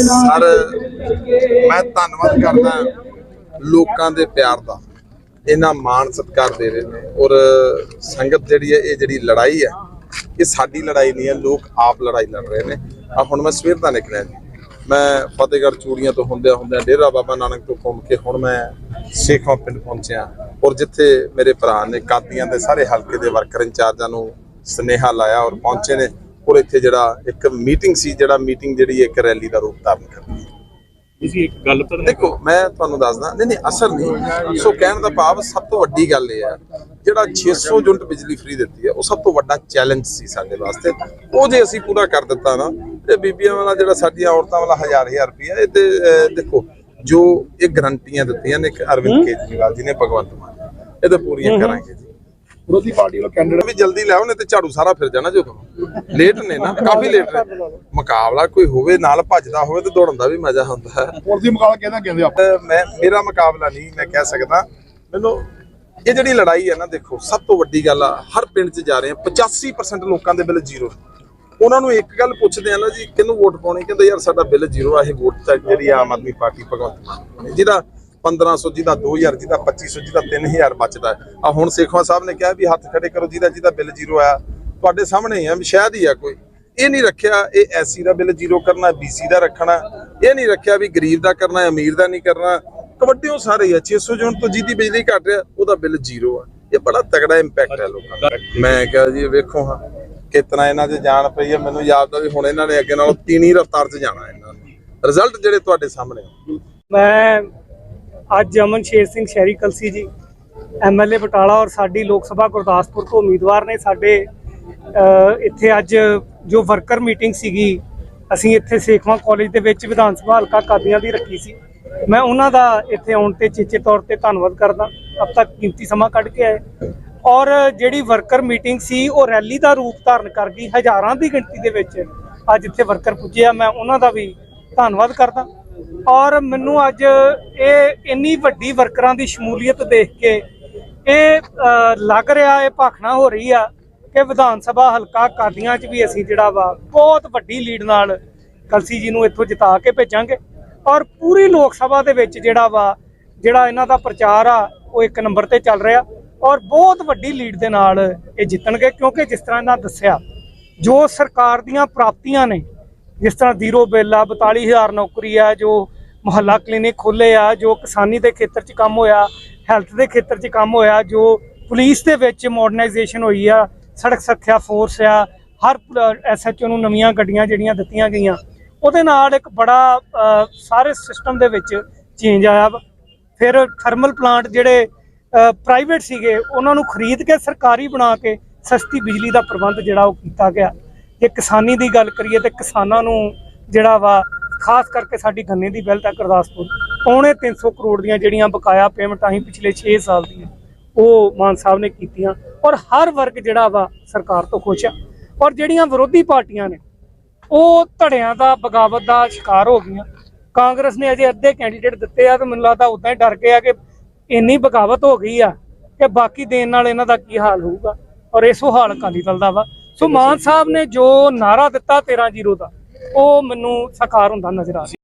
Sir, ਮੈਂ ਧੰਨਵਾਦ ਕਰਦਾ ਲੋਕਾਂ ਦੇ ਪਿਆਰ ਦਾ। ਇਹਨਾਂ ਮਾਣ ਸਤਿਕਾਰ ਦੇ ਰਹੇ ਨੇ ਔਰ ਸੰਗਤ ਜਿਹੜੀ ਹੈ, ਇਹ ਜਿਹੜੀ ਲੜਾਈ ਹੈ, ਇਹ ਸਾਡੀ ਲੜਾਈ ਨਹੀਂ ਹੈ, ਲੋਕ ਆਪ ਲੜਾਈ ਲੜ ਰਹੇ ਨੇ। ਆ ਹੁਣ ਮੈਂ ਸਵੇਰ ਦਾ ਨਿਕਲਿਆ ਜੀ। ਮੈਂ ਫਤਿਹਗੜ੍ਹ ਚੂੜੀਆਂ ਤੋਂ ਹੁੰਦਿਆਂ ਹੁੰਦਿਆਂ ਡੇਰਾ ਬਾਬਾ ਨਾਨਕ ਤੋਂ ਘੁੰਮ ਕੇ ਹੁਣ ਮੈਂ ਸੇਖਵਾਂ ਪਿੰਡ ਪਹੁੰਚਿਆ। ਔਰ ਜਿੱਥੇ ਮੇਰੇ ਭਰਾ ਨੇ ਕਾਦੀਆਂ ਦੇ ਸਾਰੇ ਹਲਕੇ ਦੇ ਵਰਕਰ ਇੰਚਾਰਜਾਂ ਨੂੰ ਸਨੇਹਾ ਲਾਇਆ ਔਰ ਪਹੁੰਚੇ ਨੇ। ਔਰ ਇੱਥੇ ਜਿਹੜਾ ਇੱਕ ਮੀਟਿੰਗ ਸੀ ਜਿਹੜਾ ਮੀਟਿੰਗ ਜਿਹੜੀ ਇੱਕ ਰੈਲੀ ਦਾ ਰੂਪ ਧਾਰਨ ਕਰਦੀ ਹੈ। ਤੁਸੀਂ ਇੱਕ ਗੱਲ ਤਾਂ ਦੇਖੋ ਮੈਂ ਤੁਹਾਨੂੰ ਦੱਸਦਾ ਨਹੀਂ ਨਹੀਂ ਅਸਰ ਨਹੀਂ। ਸੋ ਕਹਿਣ ਦਾ ਭਾਵ ਸਭ ਤੋਂ ਵੱਡੀ ਗੱਲ ਇਹ ਹੈ ਜਿਹੜਾ 600 ਯੂਨਿਟ ਬਿਜਲੀ ਫ੍ਰੀ ਦਿੱਤੀ ਹੈ ਉਹ ਸਭ ਤੋਂ ਵੱਡਾ ਚੈਲੰਜ ਸੀ ਸਾਡੇ ਵਾਸਤੇ। ਉਹ ਜੇ ਅਸੀਂ ਪੂਰਾ ਕਰ ਦਿੱਤਾ ਨਾ ਤੇ ਬੀਬੀਆਂ ਵਾਲਾ ਜਿਹੜਾ ਸਾਡੀਆਂ ਔਰਤਾਂ ਵਾਲਾ ਹਜ਼ਾਰ ਹਜ਼ਾਰ ਰੁਪਇਆ ਇਹ ਤੇ ਦੇਖੋ ਜੋ ਇਹ ਗਰੰਟੀਆਂ ਦਿੱਤੀਆਂ ਨੇ ਇੱਕ ਅਰਵਿੰਦ ਕੇਜਰੀਵਾਲ ਜੀ ਨੇ ਭਗਵੰਤ ਮਾਨ ਇਹ ਤਾਂ ਪੂਰੀਆਂ ਕਰਾਂਗੇ ਜੀ। ਵਿਰੋਧੀ ਪਾਰਟੀ ਵੱਲੋਂ ਕੈਂਡੀਡੇਟ ਵੀ ਜਲਦੀ ਲਿਆਓ ਨਹੀਂ ਤੇ ਝਾੜੂ ਸਾਰਾ ਫਿਰ ਜਾਣਾ ਜਦੋਂ ਲੇਟ ਨੇ ਨਾ ਕਾਫੀ ਲੇਟ ਨੇ। ਮੁਕਾਬਲਾ ਕੋਈ ਹੋਵੇ ਨਾਲ ਭੱਜਦਾ ਹੋਵੇ ਤੇ ਦੌੜਨ ਦਾ ਵੀ ਮਜ਼ਾ ਹੁੰਦਾ ਹੈ। ਪੁਲਿਸ ਦੀ ਮੁਕਾਬਲਾ ਕਹਿੰਦਾ ਕਹਿੰਦੇ ਆਪਾਂ? ਮੈਂ ਮੇਰਾ ਮੁਕਾਬਲਾ ਨਹੀਂ ਮੈਂ ਕਹਿ ਸਕਦਾ। ਮੈਨੂੰ ਇਹ ਜਿਹੜੀ ਲੜਾਈ ਹੈ ਨਾ ਦੇਖੋ ਸਭ ਤੋਂ ਵੱਡੀ ਗੱਲ ਆ ਹਰ ਪਿੰਡ 'ਚ ਜਾ ਰਹੇ ਆ 85% ਲੋਕਾਂ ਦੇ ਬਿੱਲ ਜ਼ੀਰੋ ਉਹਨਾਂ ਨੂੰ ਇੱਕ ਗੱਲ ਪੁੱਛਦੇ ਆ ਨਾ ਜੀ ਕਿਹਨੂੰ ਵੋਟ ਪਾਉਣੀ? ਕਹਿੰਦੇ ਯਾਰ ਸਾਡਾ ਬਿੱਲ ਜ਼ੀਰੋ ਆ ਇਹ ਵੋਟ ਤਾਂ ਜਿਹੜੀ ਆਮ ਆਦਮੀ ਪਾਰਟੀ ਭਗਵੰਤ ਮਾਨ ਨੂੰ। ਜਿਹਦਾ 1500 ਜਿਹਦਾ 2000 ਜਿਹਦਾ 2500 ਜਿਹਦਾ 3000 ਬਚਦਾ ਆ ਹੁਣ ਸੇਖਵਾ ਸਾਹਿਬ ਨੇ ਕਿਹਾ ਵੀ ਹੱਥ ਖੜੇ ਕਰੋ, ਜਿਹਦਾ ਜਿਹਦਾ ਬਿੱਲ ਜ਼ੀਰੋ ਆਇਆ, ਤੁਹਾਡੇ ਸਾਹਮਣੇ ਆ ਸ਼ਾਇਦ ਹੀ ਆ ਕੋਈ। ਇਹ ਨਹੀਂ ਰੱਖਿਆ, ਇਹ ਐਸਸੀ ਦਾ ਬਿੱਲ ਜ਼ੀਰੋ ਕਰਨਾ, ਬੀਸੀ ਦਾ ਰੱਖਣਾ, ਇਹ ਨਹੀਂ ਰੱਖਿਆ ਵੀ ਗਰੀਬ ਦਾ ਕਰਨਾ, ਅਮੀਰ ਦਾ ਨਹੀਂ ਕਰਨਾ। ਕਬੱਡੀਓ ਸਾਰੇ ਹੀ ਆ 600 ਯੂਨਿਟ ਤੋਂ ਜਿਹਦੀ ਬਿਜਲੀ ਘਟ ਰਿਹਾ, ਉਹਦਾ ਬਿੱਲ ਜ਼ੀਰੋ ਆ। ਇਹ ਬੜਾ ਤਗੜਾ ਇੰਪੈਕਟ ਹੈ ਲੋਕਾਂ ਦਾ। ਮੈਂ ਕਿਹਾ ਜੀ, ਵੇਖੋ ਹਾਂ, ਕਿਤਨਾ ਇਹਨਾਂ ਦੇ ਜਾਣ ਪਈ ਹੈ ਮੈਨੂੰ ਯਾਦ ਆ ਵੀ ਹੁਣ ਇਹਨਾਂ ਨੇ ਅੱਗੇ ਨਾਲੋਂ ਤੀਣੀ ਰਫ਼ਤਾਰ 'ਚ ਜਾਣਾ ਇਹਨਾਂ ਨੇ। ਰਿਜ਼ਲਟ ਜਿਹੜੇ ਤੁਹਾਡੇ ਸਾਹਮਣੇ ਆ। ਮੈਂ ਅੱਜ ਅਮਨ ਸ਼ੇਰ ਸਿੰਘ ਸ਼ਹਿਰੀ ਕਲਸੀ ਜੀ ਐਮਐਲਏ ਬਟਾਲਾ ਔਰ ਸਾਡੀ ਲੋਕ ਸਭਾ ਗੁਰਦਾਸਪੁਰ ਤੋਂ ਉਮੀਦਵਾਰ ਨੇ ਸਾਡੇ ਇੱਥੇ ਅੱਜ ਜੋ ਵਰਕਰ ਮੀਟਿੰਗ ਸੀਗੀ, ਅਸੀਂ ਇੱਥੇ ਸੇਖਵਾਂ ਕਾਲਜ ਦੇ ਵਿੱਚ ਵਿਧਾਨ ਸਭਾ ਹਲਕਾ ਕਾਦੀਆਂ ਦੀ ਰੱਖੀ ਸੀ। ਮੈਂ ਉਹਨਾਂ ਦਾ ਇੱਥੇ ਆਉਣ ਤੇ ਚੇਚੇ ਤੌਰ ਤੇ ਧੰਨਵਾਦ ਕਰਦਾ। ਅਬ ਤੱਕ ਕੀਮਤੀ ਸਮਾਂ ਕੱਢ ਕੇ ਆਏ। ਔਰ ਜਿਹੜੀ ਵਰਕਰ ਮੀਟਿੰਗ ਸੀ, ਉਹ ਰੈਲੀ ਦਾ ਰੂਪ ਧਾਰਨ ਕਰ ਗਈ। ਹਜ਼ਾਰਾਂ ਦੀ ਗਿਣਤੀ ਦੇ ਵਿੱਚ ਅੱਜ ਇੱਥੇ ਵਰਕਰ ਪੁੱਜੇ ਆ ਮੈਂ ਉਹਨਾਂ ਦਾ ਵੀ ਧੰਨਵਾਦ ਕਰਦਾ। ਔਰ ਮੈਨੂੰ ਅੱਜ ਇਹ ਇੰਨੀ ਵੱਡੀ ਵਰਕਰਾਂ ਦੀ ਸ਼ਮੂਲੀਅਤ ਦੇਖ ਕੇ ਇਹ ਲੱਗ ਰਿਹਾ, ਇਹ ਭਾਖਣਾ ਹੋ ਰਹੀ ਆ ਕਿ ਵਿਧਾਨ ਸਭਾ ਹਲਕਾ ਕਾਦੀਆਂ 'ਚ ਵੀ ਅਸੀਂ ਜਿਹੜਾ ਵਾ ਬਹੁਤ ਵੱਡੀ ਲੀਡ ਨਾਲ ਕਲਸੀ ਜੀ ਨੂੰ ਇੱਥੋਂ ਜਿਤਾ ਕੇ ਭੇਜਾਂਗੇ। ਔਰ ਪੂਰੀ ਲੋਕ ਸਭਾ ਦੇ ਵਿੱਚ ਜਿਹੜਾ ਵਾ, ਜਿਹੜਾ ਇਹਨਾਂ ਦਾ ਪ੍ਰਚਾਰ ਆ, ਉਹ ਇੱਕ ਨੰਬਰ ਤੇ ਚੱਲ ਰਿਹਾ ਔਰ ਬਹੁਤ ਵੱਡੀ ਲੀਡ ਦੇ ਨਾਲ ਇਹ ਜਿੱਤਣਗੇ ਕਿਉਂਕਿ ਜਿਸ ਤਰ੍ਹਾਂ ਇਹਨਾਂ ਦੱਸਿਆ, ਜੋ ਸਰਕਾਰ ਦੀਆਂ ਪ੍ਰਾਪਤੀਆਂ ਨੇ ਜਿਸ ਤਰ੍ਹਾਂ ਜ਼ੀਰੋ ਬਿੱਲ ਆ 42000 ਨੌਕਰੀ ਆ, ਜੋ ਮੁਹੱਲਾ ਕਲੀਨਿਕ ਖੋਲੇ ਆ, ਜੋ ਕਿਸਾਨੀ ਦੇ ਖੇਤਰ 'ਚ ਕੰਮ ਹੋਇਆ, ਹੈਲਥ ਦੇ ਖੇਤਰ 'ਚ ਕੰਮ ਹੋਇਆ, ਜੋ ਪੁਲਿਸ ਦੇ ਵਿੱਚ ਮਾਡਰਨਾਈਜੇਸ਼ਨ ਹੋਈ ਆ, ਸੜਕ ਸੁਰੱਖਿਆ ਫੋਰਸ ਆ, ਹਰ ਐਸਐਚਓ ਨੂੰ ਨਵੀਆਂ ਗੱਡੀਆਂ ਜਿਹੜੀਆਂ ਦਿੱਤੀਆਂ ਗਈਆਂ। ਉਹਦੇ ਨਾਲ ਇੱਕ ਬੜਾ ਸਾਰੇ ਸਿਸਟਮ ਦੇ ਵਿੱਚ ਚੇਂਜ ਆਇਆ। ਵਾ ਫਿਰ ਥਰਮਲ ਪਲਾਂਟ ਜਿਹੜੇ ਪ੍ਰਾਈਵੇਟ ਸੀਗੇ, ਉਹਨਾਂ ਨੂੰ ਖਰੀਦ ਕੇ ਸਰਕਾਰੀ ਬਣਾ ਕੇ ਸਸਤੀ ਬਿਜਲੀ ਦਾ ਪ੍ਰਬੰਧ ਜਿਹੜਾ ਉਹ ਕੀਤਾ ਗਿਆ। ਜੇ ਕਿਸਾਨੀ ਦੀ ਗੱਲ ਕਰੀਏ ਤੇ ਕਿਸਾਨਾਂ ਨੂੰ ਜਿਹੜਾ ਵਾ, ਖਾਸ ਕਰਕੇ ਸਾਡੀ ਗੰਨੇ ਦੀ ਬਿੱਲ ਤੱਕ ਗੁਰਦਾਸਪੁਰ ਪੌਣੇ 300 ਕਰੋੜ ਦੀਆਂ ਜਿਹੜੀਆਂ ਬਕਾਇਆ ਪੇਮੈਂਟਾਂ ਹੀ ਪਿਛਲੇ 6 ਸਾਲ ਦੀਆਂ, ਉਹ ਮਾਨ ਸਾਹਿਬ ਨੇ ਕੀਤੀਆਂ ਔਰ ਹਰ ਵਰਗ ਜਿਹੜਾ ਵਾ ਸਰਕਾਰ ਤੋਂ ਖੁਸ਼ ਆ। ਔਰ ਜਿਹੜੀਆਂ ਵਿਰੋਧੀ ਪਾਰਟੀਆਂ ਨੇ, ਉਹ ਧੜਿਆਂ ਦਾ, ਬਗਾਵਤ ਦਾ ਸ਼ਿਕਾਰ ਹੋ ਗਈਆਂ। ਕਾਂਗਰਸ ਨੇ ਅਜੇ ਅੱਧੇ ਕੈਂਡੀਡੇਟ ਦਿੱਤੇ ਆ ਤੇ ਮੈਨੂੰ ਲੱਗਦਾ ਉਦਾਂ ਹੀ ਡਰ ਗਏ ਆ ਕਿ ਇੰਨੀ ਬਗਾਵਤ ਹੋ ਗਈ ਆ ਕਿ ਬਾਕੀ ਦੇਣ ਨਾਲ ਇਹਨਾਂ ਦਾ ਕੀ ਹਾਲ ਹੋਊਗਾ। ਔਰ ਇਸੋ ਹਾਲ ਅਕਾਲੀ ਦਲ ਦਾ ਵਾ ਸੋ ਮਾਨ ਸਾਹਿਬ ਨੇ ਜੋ ਨਾਰਾ ਦਿੱਤਾ 13 ਜ਼ੀਰੋ ਦਾ, ਉਹ ਮੈਨੂੰ ਸਾਕਾਰ ਹੁੰਦਾ ਨਜ਼ਰ ਆ ਰਿਹਾ।